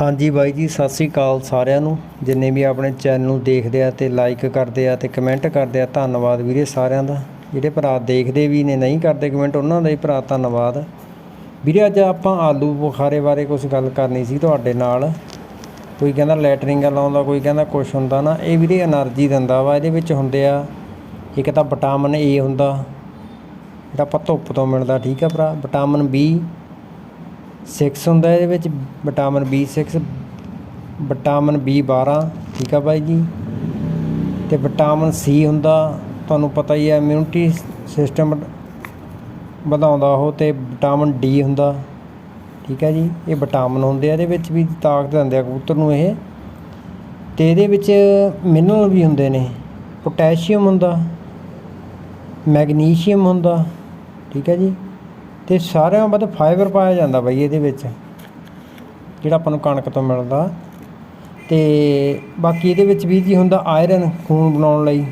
ਹਾਂਜੀ ਬਾਈ ਜੀ, ਸਤਿ ਸ੍ਰੀ ਅਕਾਲ ਸਾਰਿਆਂ ਨੂੰ। ਜਿੰਨੇ ਵੀ ਆਪਣੇ ਚੈਨਲ ਨੂੰ ਦੇਖਦੇ ਆ ਤੇ ਲਾਈਕ ਕਰਦੇ ਆ ਤੇ ਕਮੈਂਟ ਕਰਦੇ ਆ, ਧੰਨਵਾਦ ਵੀਰੇ ਸਾਰਿਆਂ ਦਾ। ਜਿਹੜੇ ਭਰਾ ਦੇਖਦੇ ਵੀ ਨੇ, ਨਹੀਂ ਕਰਦੇ ਕਮੈਂਟ ਉਹਨਾਂ ਦਾ ਹੀ ਭਰਾ ਧੰਨਵਾਦ। ਵੀਰੇ, ਅੱਜ ਆਪਾਂ ਆਲੂ ਬੁਖਾਰੇ ਬਾਰੇ ਕੁਝ ਗੱਲ ਕਰਨੀ ਸੀ ਤੁਹਾਡੇ ਨਾਲ। ਕੋਈ ਕਹਿੰਦਾ ਲੈਟਰਿੰਗ ਲੈਟਰਿੰਗਾਂ ਲਾਉਂਦਾ, ਕੋਈ ਕਹਿੰਦਾ ਕੁਛ ਹੁੰਦਾ ਨਾ, ਇਹ ਵੀਰੇ એનર્ਜੀ ਦਿੰਦਾ ਵਾ, ਇਹਦੇ ਵਿੱਚ ਹੁੰਦੇ ਆ, ਇੱਕ ਤਾਂ ਵਿਟਾਮਿਨ ਏ ਹੁੰਦਾ ਜਿਹੜਾ ਆਪਾਂ ਧੁੱਪ ਤੋਂ ਮਿਲਦਾ, ਠੀਕ ਆ ਭਰਾ? ਵਿਟਾਮਿਨ ਬੀ 6 ਹੁੰਦਾ ਇਹਦੇ ਵਿੱਚ ਵਿਟਾਮਿਨ B6 ਵਿਟਾਮਿਨ B12 ਠੀਕ ਆ ਬਾਈ ਜੀ? ਤੇ ਵਿਟਾਮਿਨ C ਹੁੰਦਾ, ਤੁਹਾਨੂੰ ਪਤਾ ਹੀ ਹੈ ਇਮਿਊਨਿਟੀ ਸਿਸਟਮ ਵਧਾਉਂਦਾ ਉਹ ਤੇ ਵਿਟਾਮਿਨ D ਹੁੰਦਾ, ਠੀਕ ਹੈ ਜੀ? ਇਹ ਵਿਟਾਮਿਨ ਹੁੰਦੇ ਆ, ਇਹਦੇ ਵਿੱਚ ਵੀ ਤਾਕਤ ਦਿੰਦੇ ਆ ਕਬੂਤਰ ਨੂੰ ਇਹ। ਤੇ ਇਹਦੇ ਵਿੱਚ ਮਿਨਰਲ ਵੀ ਹੁੰਦੇ ਨੇ ਪੋਟੈਸ਼ੀਅਮ ਹੁੰਦਾ ਮੈਗਨੀਸ਼ੀਅਮ ਹੁੰਦਾ, ਠੀਕ ਹੈ ਜੀ? ਤੇ ਸਾਰਿਆਂ ਵੱਧ ਫਾਈਬਰ ਪਾਇਆ ਜਾਂਦਾ ਬਈ ਇਹਦੇ ਵਿੱਚ, ਜਿਹੜਾ ਆਪਾਂ ਨੂੰ ਕਣਕ ਤੋਂ ਮਿਲਦਾ। ਤੇ ਬਾਕੀ ਇਹਦੇ ਵਿੱਚ ਵੀ ਜੀ ਹੁੰਦਾ ਆਇਰਨ ਖੂਨ ਬਣਾਉਣ ਲਈ।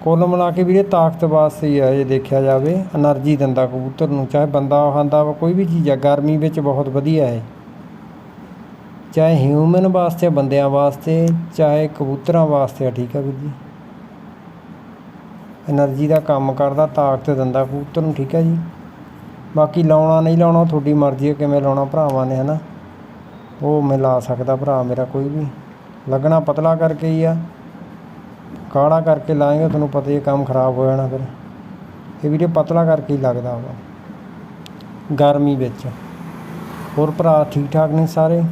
ਕੋਲ ਮਿਲਾ ਕੇ ਵੀ ਇਹ ਤਾਕਤ ਵਾਸਤੇ ਹੀ ਆ, ਜੇ ਦੇਖਿਆ ਜਾਵੇ એનર્ਜੀ ਦਿੰਦਾ ਕਬੂਤਰ ਨੂੰ, ਚਾਹੇ ਬੰਦਾ ਖਾਂਦਾ ਵਾ, ਕੋਈ ਵੀ ਚੀਜ਼ ਆ, ਗਰਮੀ ਵਿੱਚ ਬਹੁਤ ਵਧੀਆ ਹੈ ਚਾਹੇ ਹਿਊਮਨ ਵਾਸਤੇ ਬੰਦਿਆਂ ਵਾਸਤੇ, ਚਾਹੇ ਕਬੂਤਰਾਂ ਵਾਸਤੇ ਆ, ਠੀਕ ਆ ਵੀਰ ਜੀ। ਐਨਰਜੀ ਦਾ ਕੰਮ ਕਰਦਾ, ਤਾਕਤ ਦਿੰਦਾ ਕਬੂਤਰ ਨੂੰ, ਠੀਕ ਹੈ ਜੀ? ਬਾਕੀ ਲਾਉਣਾ ਨਹੀਂ ਲਾਉਣਾ ਤੁਹਾਡੀ ਮਰਜ਼ੀ ਹੈ ਕਿਵੇਂ ਲਾਉਣਾ, ਭਰਾਵਾਂ ਨੇ, ਹਨਾ? ਉਹ ਮੈਂ ਲਾ ਸਕਦਾ ਭਰਾ ਮੇਰਾ ਕੋਈ ਵੀ। ਲੱਗਣਾ ਪਤਲਾ ਕਰਕੇ ਹੀ ਆ। ਕਾਲਾ ਕਰਕੇ ਲਾਏਗਾ, ਤੁਹਾਨੂੰ ਪਤਾ ਹੀ ਕੰਮ ਖਰਾਬ ਹੋ ਜਾਣਾ ਫਿਰ। ਇਹ ਵੀਡੀਓ ਪਤਲਾ ਕਰਕੇ ਹੀ ਲੱਗਦਾ ਹੋਗਾ ਗਰਮੀ ਵਿੱਚ। ਹੋਰ ਭਰਾ ਠੀਕ ਠਾਕ ਨੇ ਸਾਰੇ?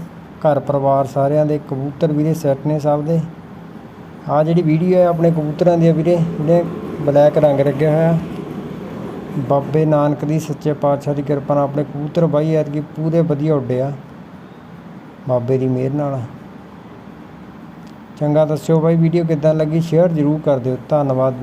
ਘਰ ਪਰਿਵਾਰ ਸਾਰਿਆਂ ਦੇ, ਕਬੂਤਰ ਵੀਰੇ ਸੈੱਟ ਨੇ ਸਭ ਦੇ। ਆ ਜਿਹੜੀ ਵੀਡੀਓ ਹੈ ਆਪਣੇ ਕਬੂਤਰਾਂ ਦੀ ਵੀਰੇ ਜਿਹੜੇ ਬਲੈਕ ਰੰਗ ਲੱਗਿਆ ਹੋਇਆ ਬਾਬੇ ਨਾਨਕ ਦੀ ਸੱਚੇ ਪਾਤਸ਼ਾਹ ਦੀ ਕਿਰਪਾ ਨਾਲ ਆਪਣੇ ਕਬੂਤਰ ਬਾਈ ਐਤਕੀ ਪੂਰੇ ਵਧੀਆ ਉੱਡੇ ਆ। ਬਾਬੇ ਦੀ ਮਿਹਰ ਨਾਲ। ਚੰਗਾ ਦੱਸਿਓ ਬਾਈ ਵੀਡੀਓ ਕਿੱਦਾਂ ਲੱਗੀ? ਸ਼ੇਅਰ ਜ਼ਰੂਰ ਕਰ ਦਿਓ। ਧੰਨਵਾਦ।